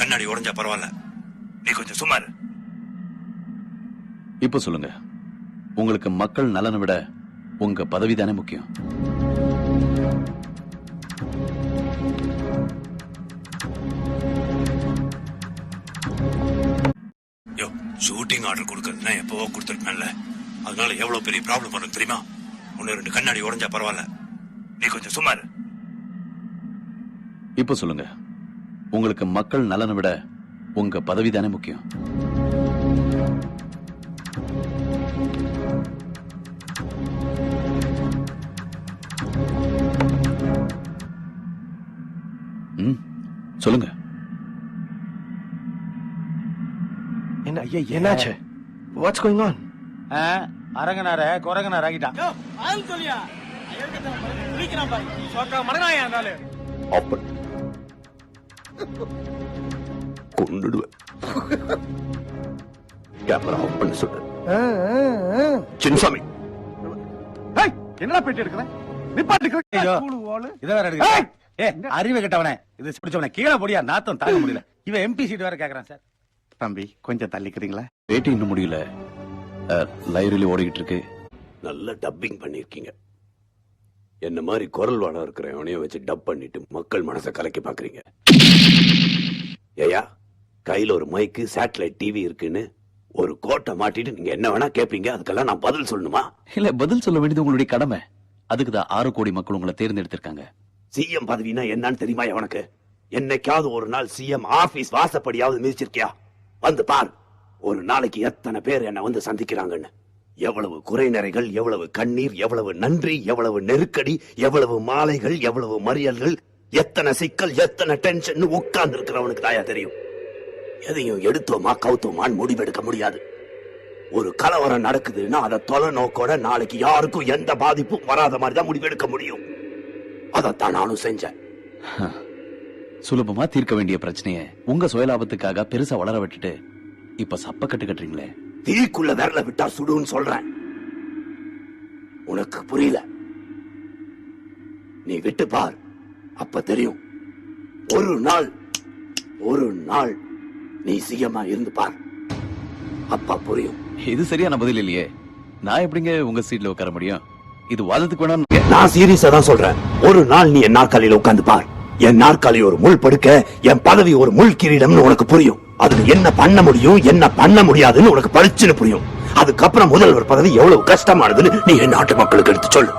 கண்ணாடி உடைஞ்சா பரவாயில்ல. நீ கொஞ்சம் சுமார் இப்போ சொல்லுங்க. உங்களுக்கு மக்கள் நலனை விட உங்க பதவி தானே முக்கியம்? ஷூட்டிங் ஆர்டர் கொடுக்கறதுனா எப்பவோ கொடுத்துருக்கேன்ல அதனால எவ்வளவு பெரிய ப்ராப்ளம் வரும் தெரியுமா? ஒன்னு ரெண்டு கண்ணாடி உடைஞ்சா பரவாயில்ல. நீ கொஞ்சம் சுமார் இப்போ சொல்லுங்க. உங்களுக்கு மக்கள் நலனை விட உங்க பதவி தானே முக்கியம். சொல்லுங்க. என்ன ஐயா என்னாச்சு? வாட்ஸ் கோயிங் ஆன் அரங்கனார குரங்கனார் ஆகிட்டான். அப்பன் கொன்னுடுவேன் கேமரா ஆஃப் பண்ண சொல்லு. சின்னசாமி என்னடா பேட்டி எடுக்கிறேன் நிப்பாட்டு இத வேற எடுக்க ஏ அறிவு கெட்டவனே இது பிடிச்சவனே. கீழே போடியா நாத்தம் தாங்க முடியல. இவன் எம்பி சீட் வேற கேக்குறான் சார் தம்பி கொஞ்சம் தள்ளிக்கிறீங்களா? பேட்டி இன்னும் முடியல. லைப்ரரியில ஓடிக்கிட்டு இருக்கு. நல்ல டப்பிங் பண்ணிருக்கீங்க. என்ன மாதிரி குரல் வளம் இருக்கிற எவனையும் வச்சு டப் பண்ணிட்டு மக்கள் மனசை கலைக்க பாக்குறீங்க ஏயா கையில ஒரு மைக்கு சேட்டலைட் டிவி இருக்குன்னு ஒரு கோட்டை மாட்டிட்டு நீங்க என்ன வேணா கேப்பீங்க அதுக்கெல்லாம் நான் பதில் சொல்லணுமா? இல்ல பதில் சொல்ல வேண்டியது உங்களுடைய கடமை. அதுக்கு தான் ஆறு கோடி மக்கள் உங்களை தேர்ந்தெடுத்திருக்காங்க. சிஎம் பதவினா என்னன்னு தெரியுமா உனக்கு? என்னைக்காவது ஒரு நாள் சிஎம் ஆபீஸ் வாசப்படியாவது மிதிச்சிருக்கியா? வந்து பார். ஒரு நாளைக்கு எத்தனை பேர் என்ன வந்து சந்திக்கிறாங்கன்னு. எவ்வளவு குறைநரைகள் எவ்வளவு கண்ணீர் எவ்வளவு நன்றி எவ்வளவு நெருக்கடி எவ்வளவு மாலைகள் எவ்வளவு மறியல்கள் எத்தனை சிக்கல் எத்தனை டென்ஷன் உட்கார்ந்து இருக்கிறவனுக்கு தாயா தெரியும். எதையும் எடுத்தோமா கவுத்தோமான்னு முடிவெடுக்க முடியாது. ஒரு கலவரம் நடக்குதுன்னா அதை தொலை நோக்கோட நாளைக்கு யாருக்கும் எந்த பாதிப்பும் வராத மாதிரி தான் முடிவெடுக்க முடியும். அதைத்தான் நானும் செஞ்சேன். சுலபமா தீர்க்க வேண்டிய பிரச்சனைய உங்க சுயலாபத்துக்காக பெருசா வளர விட்டுட்டு இப்ப சப்ப கட்டு கட்டுறீங்களே. தீக்குள்ள விரல விட்டா சுடுன்னு சொல்றேன். உனக்கு புரியல. நீ விட்டு பார். அப்ப தெரியும். ஒரு நாள் ஒரு நாள் நீ சிஎம்மா இருந்து பார். அப்ப புரியும். இது சரியான பதில் இல்லையே. நான் எப்படிங்க உங்க சீட்ல உட்கார முடியும்? இது வாதத்துக்கு வேணா நான் சீரியஸா தான் சொல்றேன். ஒரு நாள் நீ என் நாற்காலியில உட்கார்ந்து பார். என் நாற்காலி ஒரு முள் படுக்க என் பதவி ஒரு முள் கிரீடம்னு உனக்கு புரியும். அதுல என்ன பண்ண முடியும் என்ன பண்ண முடியாதுன்னு உனக்கு பளிச்சுன்னு புரியும். அதுக்கப்புறம் முதல்வர் பதவி எவ்வளவு கஷ்டமானதுன்னு நீ என் நாட்டு மக்களுக்கு எடுத்து சொல்லு.